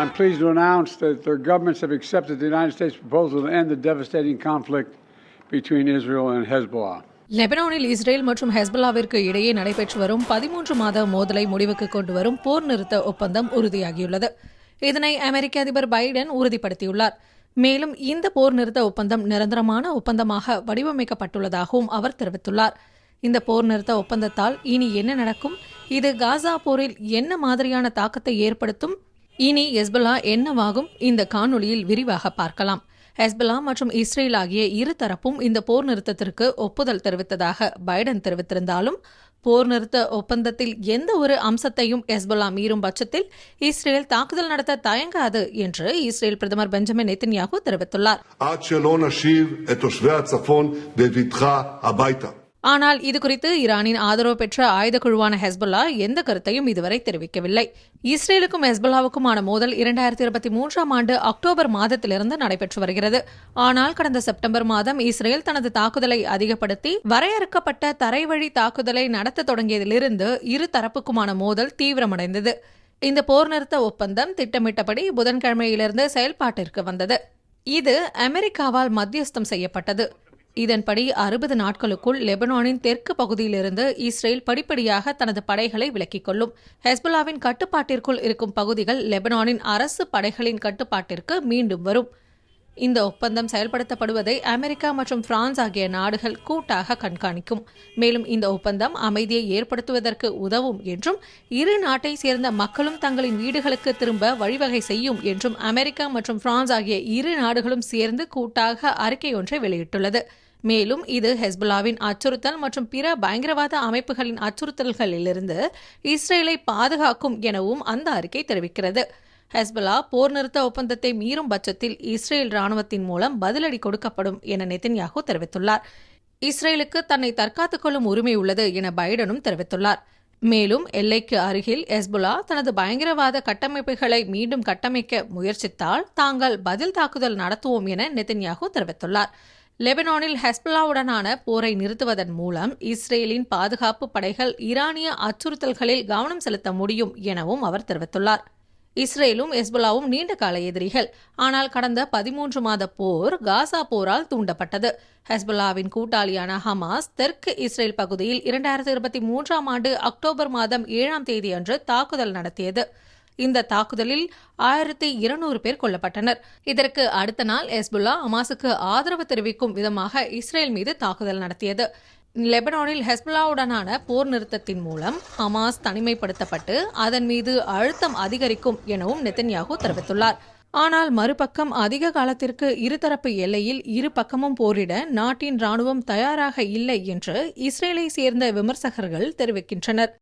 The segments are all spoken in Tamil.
I'm pleased to announce that their governments have accepted the United States proposal to end the devastating conflict between Israel and Hezbollah. லெபனானில் இஸ்ரேல் மற்றும் ஹெஸ்பல்லாவிற்கு இடையே நடைபெற்று வரும் பதிமூன்று மாத மோதலை முடிவுக்கு கொண்டு வரும் போர் நிறுத்த ஒப்பந்தம் உறுதியாகியுள்ளது. இதனை அமெரிக்க அதிபர் பைடன் உறுதிப்படுத்தியுள்ளார். மேலும் இந்த போர் நிறுத்த ஒப்பந்தம் நிரந்தரமான ஒப்பந்தமாக வடிவமைக்கப்பட்டுள்ளதாகவும் அவர் தெரிவித்துள்ளார். இந்த போர் நிறுத்த ஒப்பந்தத்தால் இனி என்ன நடக்கும்? இது காசா போரில் என்ன மாதிரியான தாக்கத்தை ஏற்படுத்தும்? இனி ஹெஸ்பலா என்னவாகும்? இந்த காணொளியில் விரிவாக பார்க்கலாம். ஹெஸ்பலா மற்றும் இஸ்ரேல் ஆகிய இரு தரப்பும் இந்த போர் நிறுத்தத்திற்கு ஒப்புதல் தெரிவித்ததாக பைடன் தெரிவித்திருந்தாலும் போர் நிறுத்த ஒப்பந்தத்தில் எந்த ஒரு அம்சத்தையும் ஹெஸ்பலா மீறும் பட்சத்தில் இஸ்ரேல் தாக்குதல் நடத்த தயங்காது என்று இஸ்ரேல் பிரதமர் பெஞ்சமின் நெத்தன்யாகு தெரிவித்துள்ளார். ஆனால் இது குறித்து ஈரானின் ஆதரவு பெற்ற ஆயுத குழுவான ஹெஸ்பல்லா எந்த கருத்தையும் இதுவரை தெரிவிக்கவில்லை. இஸ்ரேலுக்கும் ஹெஸ்பல்லாவுக்குமான மோதல் இரண்டாயிரத்தி இருபத்தி மூன்றாம் ஆண்டு அக்டோபர் மாதத்திலிருந்து நடைபெற்று வருகிறது. ஆனால் கடந்த செப்டம்பர் மாதம் இஸ்ரேல் தனது தாக்குதலை அதிகப்படுத்தி வரையறுக்கப்பட்ட தரைவழி தாக்குதலை நடத்த தொடங்கியதிலிருந்து இரு தரப்புக்குமான மோதல் தீவிரமடைந்தது. இந்த போர் நிறுத்த ஒப்பந்தம் திட்டமிட்டபடி புதன்கிழமையிலிருந்து செயல்பாட்டிற்கு வந்தது. இது அமெரிக்காவால் மத்தியஸ்தம் செய்யப்பட்டது. இதன்படி அறுபது நாட்களுக்குள் லெபனானின் தெற்கு பகுதியிலிருந்து இஸ்ரேல் படிப்படியாக தனது படைகளை விலக்கிக் கொள்ளும். ஹெஸ்புல்லாவின் கட்டுப்பாட்டிற்குள் இருக்கும் பகுதிகள் லெபனானின் அரசு படைகளின் கட்டுப்பாட்டிற்கு மீண்டும் வரும். இந்த ஒப்பந்தம் செயல்படுத்தப்படுவதை அமெரிக்கா மற்றும் பிரான்ஸ் ஆகிய நாடுகள் கூட்டாக கண்காணிக்கும். மேலும் இந்த ஒப்பந்தம் அமைதியை ஏற்படுத்துவதற்கு உதவும் என்றும் இரு நாட்டை சேர்ந்த மக்களும் தங்களின் வீடுகளுக்கு திரும்ப வழிவகை செய்யும் என்றும் அமெரிக்கா மற்றும் பிரான்ஸ் ஆகிய இரு நாடுகளும் சேர்ந்து கூட்டாக அறிக்கை ஒன்றை வெளியிட்டுள்ளது. மேலும் இது ஹெஸ்புல்லாவின் அச்சுறுத்தல் மற்றும் பிற பயங்கரவாத அமைப்புகளின் அச்சுறுத்தல்களிலிருந்து இஸ்ரேலை பாதுகாக்கும் எனவும் அந்த அறிக்கை தெரிவிக்கிறது. ஹெஸ்பலா போர் நிறுத்த ஒப்பந்தத்தை மீறும் பட்சத்தில் இஸ்ரேல் ராணுவத்தின் மூலம் பதிலடி கொடுக்கப்படும் என நெத்தன்யாகு தெரிவித்துள்ளார். இஸ்ரேலுக்கு தன்னை தற்காத்துக் கொள்ளும் உரிமை உள்ளது என பைடனும் தெரிவித்துள்ளார். மேலும் எல்லைக்கு அருகில் ஹெஸ்புல்லா தனது பயங்கரவாத கட்டமைப்புகளை மீண்டும் கட்டமைக்க முயற்சித்தால் தாங்கள் பதில் தாக்குதல் நடத்துவோம் என நெத்தன்யாகு தெரிவித்துள்ளார். லெபனானில் ஹெஸ்பலாவுடனான போரை நிறுத்துவதன் மூலம் இஸ்ரேலின் பாதுகாப்பு படைகள் ஈரானிய அச்சுறுத்தல்களில் கவனம் செலுத்த முடியும் எனவும் அவர் தெரிவித்துள்ளார். இஸ்ரேலும் ஹெஸ்பலாவும் நீண்ட கால எதிரிகள். ஆனால் கடந்த பதிமூன்று மாத போர் காசா போரால் தூண்டப்பட்டது. ஹெஸ்பலாவின் கூட்டாளியான ஹமாஸ் தெற்கு இஸ்ரேல் பகுதியில் இரண்டாயிரத்தி இருபத்தி மூன்றாம் ஆண்டு அக்டோபர் மாதம் ஏழாம் தேதி அன்று தாக்குதல் நடத்தியது. இந்த தாக்குதலில் ஆயிரத்தி இருநூறு பேர் கொல்லப்பட்டனர். இதற்கு அடுத்த நாள் ஹெஸ்புல்லா ஹமாஸுக்கு ஆதரவு தெரிவிக்கும் விதமாக இஸ்ரேல் மீது தாக்குதல் நடத்தியது. லெபனானில் ஹெஸ்புல்லாவுடனான போர் நிறுத்தத்தின் மூலம் ஹமாஸ் தனிமைப்படுத்தப்பட்டு அதன் மீது அழுத்தம் அதிகரிக்கும் எனவும் நெத்தன்யாகு தெரிவித்துள்ளார். ஆனால் மறுபக்கம் அதிக காலத்திற்கு இருதரப்பு எல்லையில் இரு பக்கமும் போரிட நாட்டின் ராணுவம் தயாராக இல்லை என்று இஸ்ரேலை சேர்ந்த விமர்சகர்கள் தெரிவிக்கின்றனர்.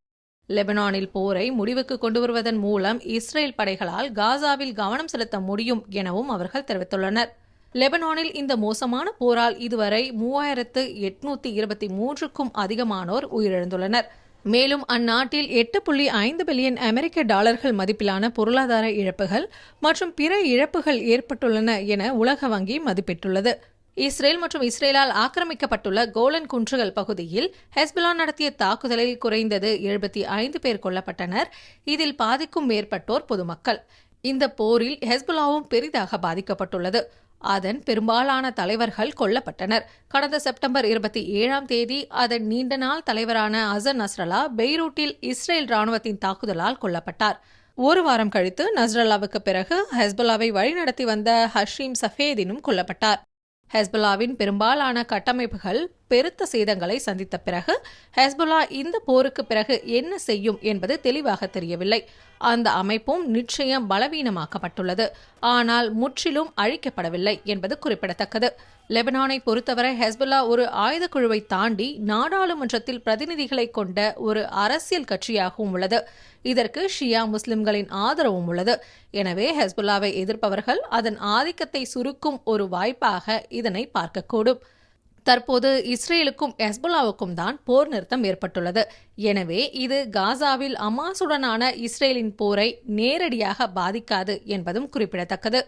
லெபனானில் போரை முடிவுக்கு கொண்டு வருவதன் மூலம் இஸ்ரேல் படைகளால் காசாவில் கவனம் செலுத்த முடியும் எனவும் அவர்கள் தெரிவித்துள்ளனர். லெபனானில் இந்த மோசமான போரால் இதுவரை மூவாயிரத்து எட்நூத்தி இருபத்தி மூன்றுக்கும் அதிகமானோர் உயிரிழந்துள்ளனர். மேலும் அந்நாட்டில் எட்டு புள்ளி ஐந்து பில்லியன் அமெரிக்க டாலர்கள் மதிப்பிலான பொருளாதார இழப்புகள் மற்றும் பிற இழப்புகள் ஏற்பட்டுள்ளன என உலக வங்கி மதிப்பிட்டுள்ளது. இஸ்ரேல் மற்றும் இஸ்ரேலால் ஆக்கிரமிக்கப்பட்டுள்ள கோலன் குன்றுகள் பகுதியில் ஹெஸ்புல்லா நடத்திய தாக்குதலில் குறைந்தது எழுபத்தி ஐந்து பேர் கொல்லப்பட்டனர். இதில் பாதிக்கும் மேற்பட்டோர் பொதுமக்கள். இந்த போரில் ஹெஸ்புலாவும் பெரிதாக பாதிக்கப்பட்டுள்ளது. அதன் பெரும்பாலான தலைவர்கள் கொல்லப்பட்டனர். கடந்த செப்டம்பர் இருபத்தி ஏழாம் தேதி அதன் நீண்ட நாள் தலைவரான அசன் நஸ்ரலா பெய்ரூட்டில் இஸ்ரேல் ராணுவத்தின் தாக்குதலால் கொல்லப்பட்டார். ஒரு வாரம் கழித்து நஸ்ரல்லாவுக்கு பிறகு ஹெஸ்புல்லாவை வழிநடத்தி வந்த ஹஷீம் சஃபேதினும் கொல்லப்பட்டார். ஹெஸ்புல்லாவின் பெரும்பாலான கட்டமைப்புகள் பெருத்த சேதங்களை சந்தித்த பிறகு ஹெஸ்புல்லா இந்த போருக்கு பிறகு என்ன செய்யும் என்பது தெளிவாக தெரியவில்லை. அந்த அமைப்பும் நிச்சயம் பலவீனமாக்கப்பட்டுள்ளது. ஆனால் முற்றிலும் அழிக்கப்படவில்லை என்பது குறிப்பிடத்தக்கது. லெபனானை பொறுத்தவரை ஹெஸ்புல்லா ஒரு ஆயுத குழுவை தாண்டி நாடாளுமன்றத்தில் பிரதிநிதிகளை கொண்ட ஒரு அரசியல் கட்சியாகவும் உள்ளது. இதற்கு ஷியா முஸ்லிம்களின் ஆதரவும் உள்ளது. எனவே ஹெஸ்புல்லாவை எதிர்ப்பவர்கள் அதன் ஆதிக்கத்தை சுருக்கும் ஒரு வாய்ப்பாக இதனை பார்க்கக்கூடும். தற்போது இஸ்ரேலுக்கும் ஹெஸ்புல்லாவுக்கும் தான் போர் நிறுத்தம் ஏற்பட்டுள்ளது. எனவே இது காசாவில் அமாசுடனான இஸ்ரேலின் போரை நேரடியாக பாதிக்காது என்பதும் குறிப்பிடத்தக்கது.